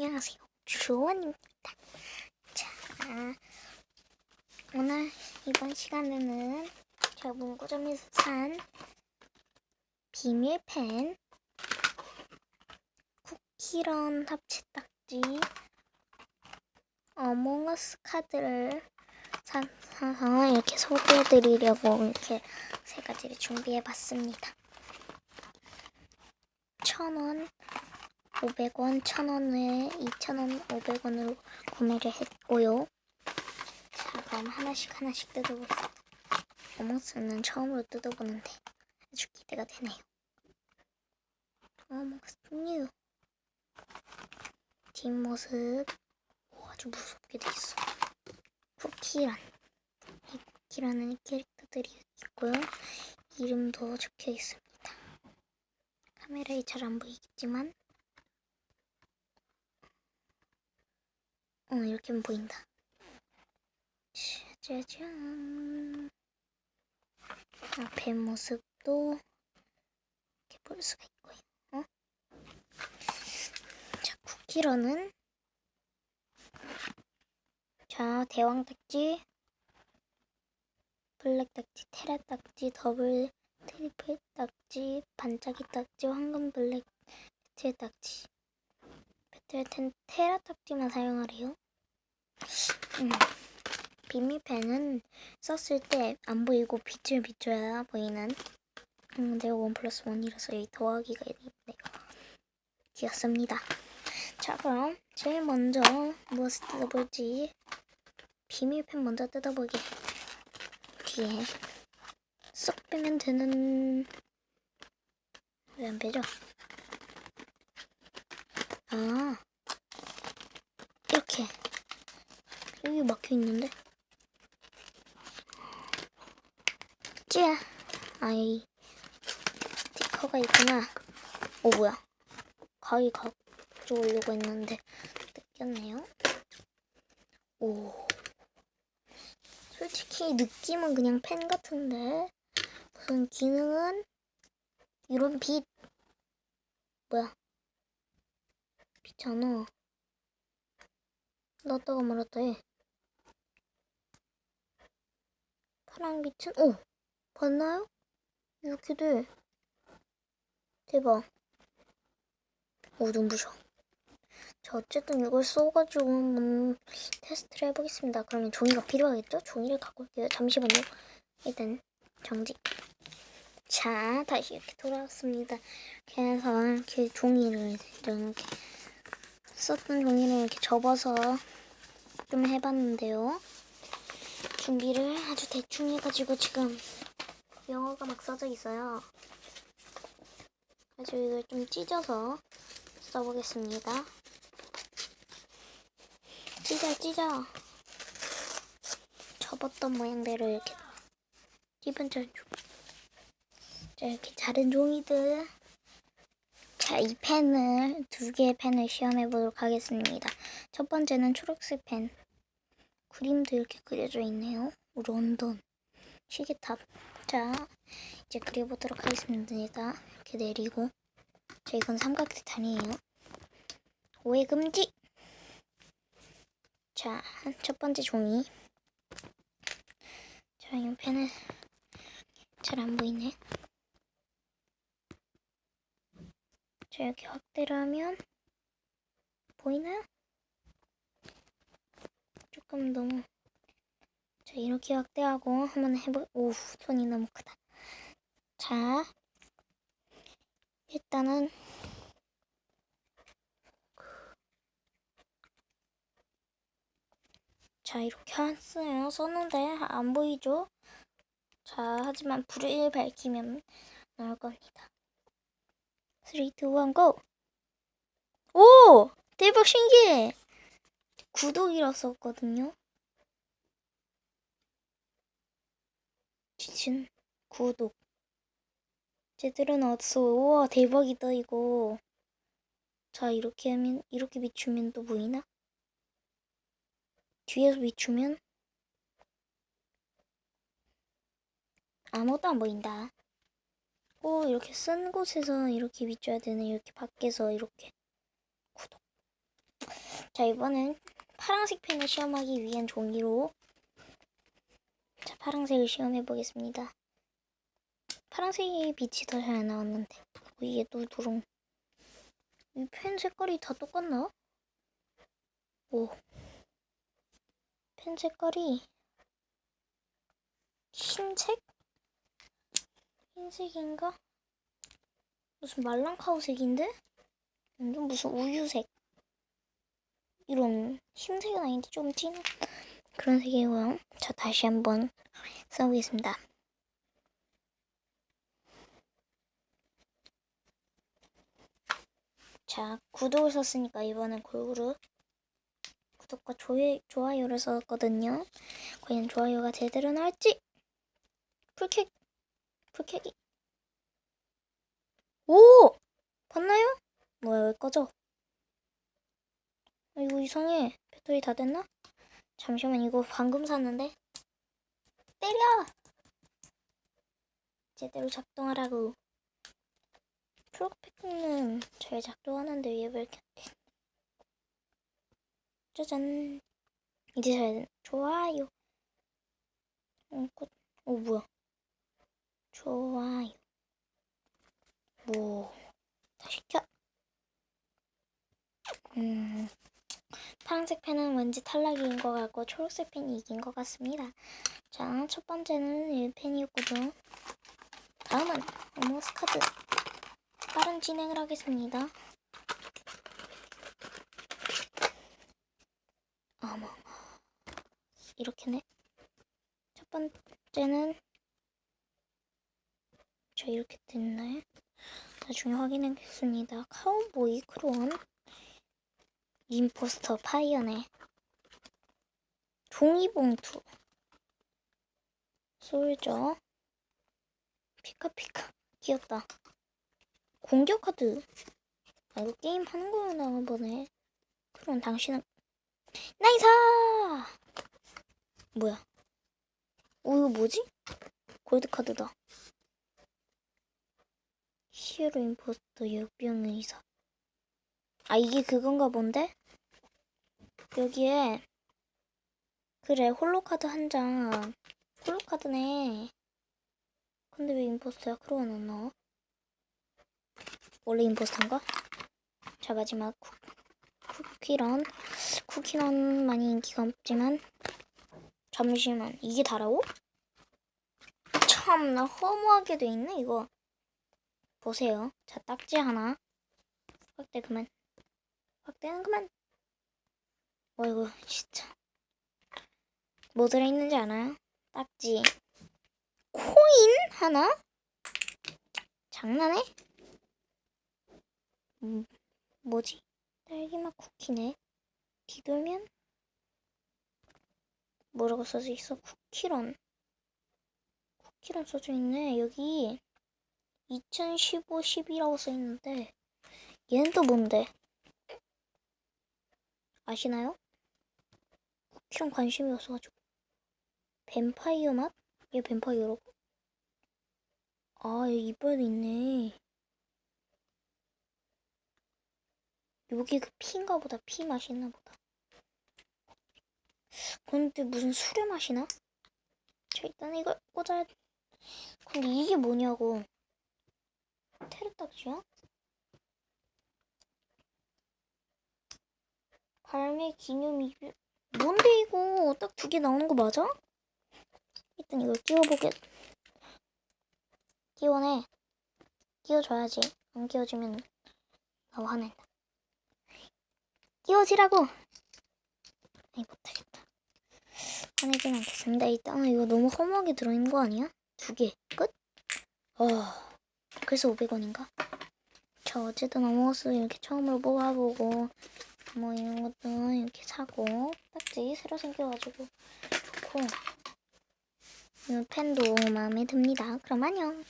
안녕하세요. 주원입니다. 자, 오늘 이번 시간에는 제가 문구점에서 산 비밀펜 쿠키런 합체 딱지 어몽어스 카드를 사- 사서 이렇게 소개해드리려고 이렇게 세 가지를 준비해봤습니다. 천 원, 500원, 1000원에 2000원, 500원으로 구매를 했고요. 자, 그럼 하나씩 하나씩 뜯어보겠습니다. 어몽스는 처음으로 뜯어보는데 아주 기대가 되네요. 어몽스 뉴 뒷모습 오, 아주 무섭게 돼 있어. 쿠키란 이 쿠키라는 캐릭터들이 있고요. 이름도 적혀 있습니다. 카메라에 잘 안 보이겠지만 어, 이렇게 보인다. 짜자잔. 앞에 모습도 이렇게 볼 수가 있고요. 어? 자, 쿠키러는 자, 대왕 딱지, 블랙 딱지, 테라 딱지, 더블 트리플 딱지, 반짝이 딱지, 황금 블랙 배틀 딱지. 배틀 텐 테라 딱지만 사용하래요. 음. 비밀펜은 썼을 때 안 보이고 빛을 비춰야 보이는 음, 내가 원 플러스 원이라서 이 더하기가 있네요. 귀엽습니다. 자 그럼 제일 먼저 무엇을 뜯어볼지 비밀펜 먼저 뜯어보게 뒤에 쏙 빼면 되는 왜 안 빼죠? 아. 이렇게. 여기 막혀 있는데? 찌야. 아이 스티커가 있구나. 오 뭐야? 가위 가져오려고 했는데 뜯겼네요. 오. 솔직히 느낌은 그냥 펜 같은데 무슨 기능은? 이런 빛. 뭐야 빛잖아. 넣었다가 말았다 해 파란 빛은 오! 봤나요? 이렇게 돼 대박. 오 눈부셔. 자 어쨌든 이걸 써가지고 한번 테스트를 해보겠습니다. 그러면 종이가 필요하겠죠? 종이를 갖고 올게요. 잠시만요. 일단 정지. 자 다시 이렇게 돌아왔습니다. 해서 이렇게 종이를 이렇게 썼던 종이를 이렇게 접어서 좀 해봤는데요 준비를 아주 대충 해가지고 지금 영어가 막 써져 있어요. 그래서 이걸 좀 찢어서 써보겠습니다. 찢어 찢어 접었던 모양대로 이렇게 찝은 자 이렇게 자른 종이들 자, 이 펜을 두 개의 펜을 시험해 보도록 하겠습니다. 첫 번째는 초록색 펜. 그림도 이렇게 그려져 있네요. 런던 시계탑. 자, 이제 그려보도록 하겠습니다. 이렇게 내리고. 자, 이건 삼각대 아니에요. 오해 금지! 자, 첫 번째 종이. 자, 이 펜을 잘 안 보이네. 자, 이렇게 확대를 하면 보이나요? 조금 너무 자 이렇게 확대하고 한번 해보 오 손이 너무 크다. 자 일단은 자 이렇게 했어요. 썼는데 안 보이죠? 자 하지만 불을 밝히면 나올 겁니다 3, 2, 1, GO! 오! 대박 신기해! 구독이라 썼거든요. 지친 구독. 제대로 나왔어. 우와 대박이다 이거. 자 이렇게 하면 이렇게 비추면 또 보이나? 뒤에서 비추면 아무것도 안 보인다. 오 이렇게 쓴 곳에서 이렇게 비춰야 되네. 이렇게 밖에서 이렇게 구독. 자, 이번엔 파란색 펜을 시험하기 위한 종이로 자, 파란색을 시험해 보겠습니다. 파란색이 빛이 더 잘 나왔는데 어, 또 누런 이펜 색깔이 다 똑같나? 오. 펜 색깔이 흰색? 흰색인가? 무슨 말랑카우색인데? 완전 무슨 우유색. 이런 흰색은 아닌데 좀 진한 그런 색이고요. 자, 다시 한번 써보겠습니다. 자, 구독을 썼으니까 이번엔 골고루 구독과 조회, 좋아요를 썼거든요. 과연 좋아요가 제대로 나올지 불쾌 불쾌기 오 봤나요? 뭐야 왜 꺼져? 아, 이거 이상해 배터리 다 됐나? 잠시만 이거 방금 샀는데 때려 제대로 작동하라고 프로펙트는 잘 작동하는데 왜 이렇게? 짜잔 이제 잘. 좋아요 어, 꽃. 어 뭐야 좋아요 뭐 다 시 켜 음, 파란색 펜은 왠지 탈락인 것 같고 초록색 펜이 이긴 것 같습니다. 자, 첫 번째는 1펜이었고요. 다음은 어머스 카드. 빠른 진행을 하겠습니다. 어머, 이렇게네. 첫 번째는 저 이렇게 됐나요? 나중에 확인하겠습니다. 카우보이 크론. 임포스터 파이어네. 종이봉투. 솔저 피카피카. 귀엽다. 공격 카드. 아, 이거 게임 하는 거나 보네 그럼 당신은 나이사! 뭐야? 어 이거 뭐지? 골드 카드다 히어로 임포스터 역병 의사 아 이게 그건가 본데? 여기에 그래 홀로카드 한 장 홀로카드네 근데 왜 임포스터야? 크로원 안 나와? 원래 임포스터인가? 자 마지막 쿠, 쿠키런 쿠키런 많이 인기가 없지만 잠시만 이게 다라고? 참나 허무하게 돼 있네 이거 보세요 자 딱지 하나 확대 그만 확대는 그만. 어이구 진짜. 뭐 들어있는지 알아요? 딱지. 코인 하나? 장난해? 음, 뭐지? 딸기맛 쿠키네. 뒤돌면 뭐라고 써져 있어? 쿠키런. 쿠키런 써져 있네. 여기 2015 10이라고 써 있는데 얘는 또 뭔데? 아시나요? 쿠키랑 관심이 없어가지고 뱀파이어 맛? 얘 뱀파이어라고? 아, 여기 이빨도 있네. 여기 그 피인가 보다. 피 맛이 있나 보다. 근데 무슨 술의 맛이 나? 자, 일단 이걸 꽂아야 돼. 근데 이게 뭐냐고. 테르딱지야? 발매 기념이 뭔데 이거? 딱 두 개 나오는 거 맞아? 일단 이걸 끼워보겠 끼워내. 끼워줘야지. 안 끼워주면 나 화낸다 끼워지라고! 아니 못하겠다. 화내진 않겠습니다. 일단 이거 너무 허무하게 들어있는 거 아니야? 두 개. 끝? 어 그래서 500원인가? 저 어쨌든 어머스 이렇게 처음으로 뽑아보고 뭐 이런 것도 이렇게 사고 딱지 새로 생겨가지고 좋고 이 펜도 마음에 듭니다. 그럼 안녕.